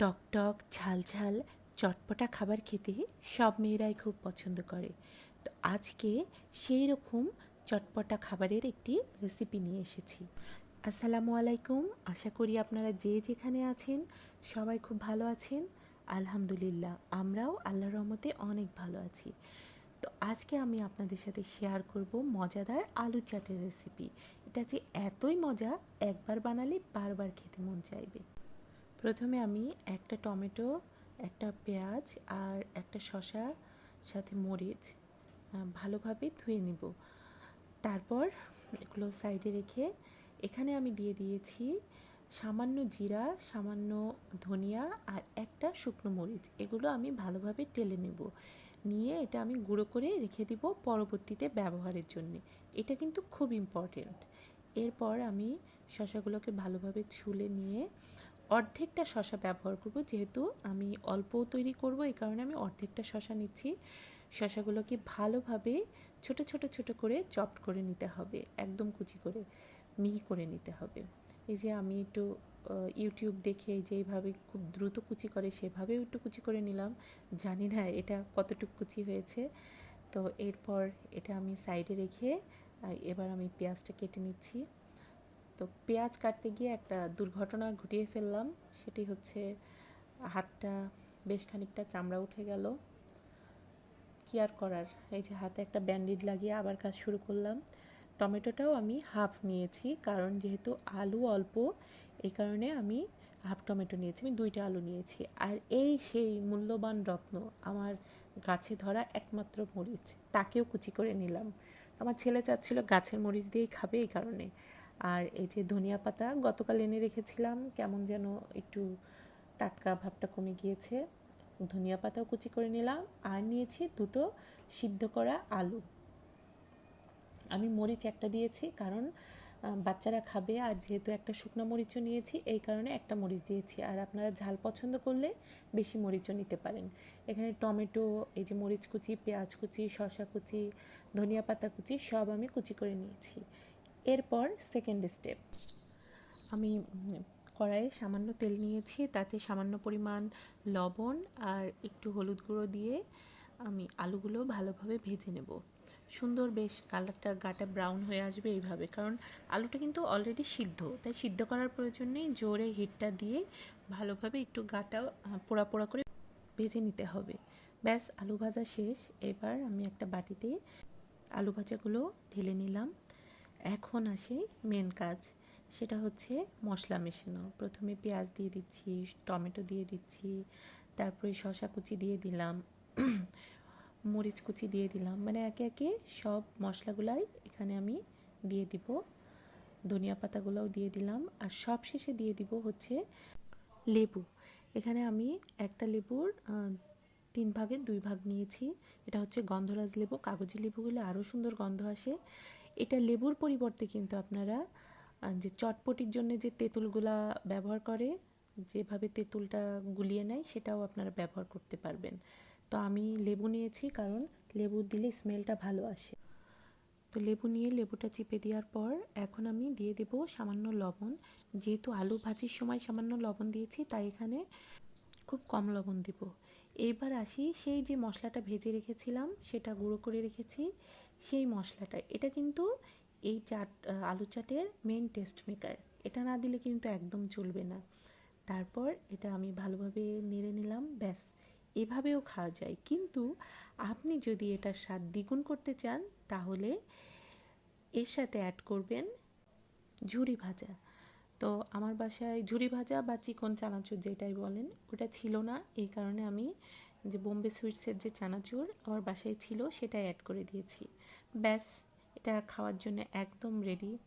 টক টক, ঝাল ঝাল, চটপটা খাবার খেতে সব মেয়েরাই খুব পছন্দ করে। তো আজকে সেই রকম চটপটা খাবারের একটি রেসিপি নিয়ে এসেছি। আসসালামু আলাইকুম। আশা করি আপনারা যে যেখানে আছেন সবাই খুব ভালো আছেন। আলহামদুলিল্লাহ, আমরাও আল্লাহর রহমতে অনেক ভালো আছি। তো আজকে আমি আপনাদের সাথে শেয়ার করব মজাদার আলু চাটের রেসিপি এটা যে এতই মজা, একবার বানালে বারবার খেতে মন চাইবে। প্রথমে আমি একটা টমেটো, একটা পেঁয়াজ আর একটা শসা, সাথে মরিচ ভালোভাবে ধুয়ে নিব। তারপর এগুলো সাইডে রেখে এখানে আমি দিয়ে দিয়েছি সামান্য জিরা, সামান্য ধনিয়া আর একটা শুকনো মরিচ। এগুলো আমি ভালোভাবে টেলে নেব। নিয়ে এটা আমি গুঁড়ো করে রেখে দিব পরবর্তীতে ব্যবহারের জন্য। এটা কিন্তু খুব ইম্পর্টেন্ট এরপর আমি শসাগুলোকে ভালোভাবে ছুলে নিয়ে অর্ধেকটা শশা ব্যবহার করব, যেহেতু আমি অল্প তৈরি করব, এই কারণে আমি অর্ধেকটা শশা নিচ্ছি। শশাগুলোকে ভালোভাবে ছোট ছোট ছোট করে চপড করে নিতে হবে, একদম কুচি করে, মিহি করে নিতে হবে। এই যে আমি একটু ইউটিউব দেখে যেইভাবে খুব দ্রুত কুচি করে, সেভাবেও একটু কুচি করে নিলাম। জানি না এটা কতটুকু কুচি হয়েছে। তো এরপর এটা আমি সাইডে রেখে এবার আমি পেঁয়াজটা কেটে নিচ্ছি। তো পেঁয়াজ কাটতে গিয়ে একটা দুর্ঘটনা ঘটিয়ে ফেললাম। সেটি হচ্ছে হাতটা বেশ খানিকটা চামড়া উঠে গেল। কি আর করার? এই যে হাতে একটা ব্যান্ডেড লাগিয়ে আবার কাজ শুরু করলাম। টমেটোটাও আমি হাফ নিয়েছি, কারণ যেহেতু আলু অল্প, এই কারণে আমি হাফ টমেটো নিয়েছি, আমি দুইটা আলু নিয়েছি। আর এই সেই মূল্যবান রত্ন আমার গাছে ধরা একমাত্র মরিচ, তাকেও কুচি করে নিলাম। আমার ছেলে চাচ্ছিল গাছের মরিচ দিয়েই খাবে এই কারণে। আর এই যে ধনিয়া পাতা, গতকাল এনে রেখেছিলাম, কেমন যেন একটু টাটকা ভাবটা কমে গিয়েছে। ধনিয়া পাতাও কুচি করে নিলাম আর নিয়েছি দুটো সিদ্ধ করা আলু। আমি মরিচ একটা দিয়েছি কারণ বাচ্চারা খাবে আর যেহেতু একটা শুকনো মরিচও নিয়েছি, এই কারণে একটা মরিচ দিয়েছি। আর আপনারা ঝাল পছন্দ করলে বেশি মরিচও নিতে পারেন। এখানে টমেটো, এই যে মরিচ কুচি, পেঁয়াজ কুচি, শসা কুচি, ধনিয়া পাতা কুচি সব আমি কুচি করে নিয়েছি। এরপর সেকেন্ড স্টেপ আমি কড়াইয়ে সামান্য তেল নিয়েছি, তাতে সামান্য পরিমাণ লবণ আর একটু হলুদ গুঁড়ো দিয়ে আমি আলুগুলো ভালোভাবে ভেজে নেব। সুন্দর বেশ কালারটা গাটা ব্রাউন হয়ে আসবে এইভাবে, কারণ আলুটা কিন্তু অলরেডি সিদ্ধ, তাই সিদ্ধ করার প্রয়োজন নেই, জোরে হিটটা দিয়ে ভালোভাবে একটু গাটা পোড়া পোড়া করে ভেজে নিতে হবে। ব্যাস, আলু ভাজা শেষ, এবার আমি একটা বাটিতে আলু ভাজাগুলো ঢেলে নিলাম। এখন আসে মেন কাজ, সেটা হচ্ছে মশলা মেশানো। প্রথমে পেঁয়াজ দিয়ে দিচ্ছি, টমেটো দিয়ে দিচ্ছি, তারপরে শসা কুচি দিয়ে দিলাম, মরিচ কুচি দিয়ে দিলাম। মানে একে একে সব মশলাগুলাই এখানে আমি দিয়ে দিব। ধনিয়া পাতাগুলোও দিয়ে দিলাম। আর সব শেষে দিয়ে দিব হচ্ছে লেবু। এখানে আমি একটা লেবুর তিন ভাগের দুই ভাগ নিয়েছি। এটা হচ্ছে গন্ধরাজ লেবু, কাগজি লেবুগুলো আরও সুন্দর গন্ধ আসে। এটা লেবুর পরিবর্তে কিন্তু আপনারা যে চটপটির জন্য যে তেঁতুলগুলা ব্যবহার করে, যেভাবে তেঁতুলটা গুলিয়ে নেয়, সেটাও আপনারা ব্যবহার করতে পারবেন। তো আমি লেবু নিয়েছি কারণ লেবু দিলে স্মেলটা ভালো আসে। তো লেবু নিয়ে লেবুটা চিপে দেওয়ার পর এখন আমি দিয়ে দেব সামান্য লবণ। যেহেতু আলু ভাজির সময় সামান্য লবণ দিয়েছি, তাই এখানে খুব কম লবণ দেব। এইবার আসি সেই যে মশলাটা ভেজে রেখেছিলাম, সেটা গুঁড়ো করে রেখেছি। সেই মশলাটা। এটা কিন্তু এই চাট, আলু চাটের মেন টেস্ট মেকার এটা না দিলে কিন্তু একদম চলবে না। তারপর এটা আমি ভালোভাবে নেড়ে নিলাম, ব্যাস। এভাবেও খাওয়া যায়। কিন্তু আপনি যদি এটার স্বাদ দ্বিগুণ করতে চান, তাহলে এর সাথে অ্যাড করবেন ঝুরি ভাজা। তো আমার বাসায় ঝুরি ভাজা বা চিকন চানাচুর যেটাই বলেন, ওটা ছিল না। এই কারণে আমি যে বোম্বে সুইটসের যে চানাচুর আমার বাসায় ছিল, সেটাই অ্যাড করে দিয়েছি। ব্যাস, এটা খাওয়ার জন্য একদম রেডি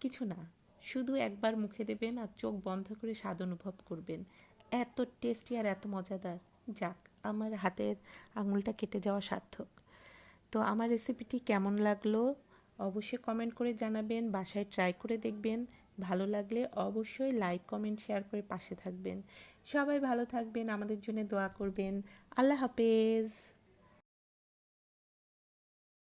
কিছু না, শুধু একবার মুখে দেবেন আর চোখ বন্ধ করে স্বাদ অনুভব করবেন। এত টেস্টি আর এত মজাদার। যাক, আমার হাতের আঙুলটা কেটে যাওয়া সার্থক। তো আমার রেসিপিটি কেমন লাগল? অবশ্যই কমেন্ট করে জানাবেন, বাসায় ট্রাই করে দেখবেন। ভালো লাগলে অবশ্যই লাইক কমেন্ট শেয়ার করে পাশে থাকবেন। সবাই ভালো থাকবেন, আমাদের জন্য দোয়া করবেন। আল্লাহ হাফেজ।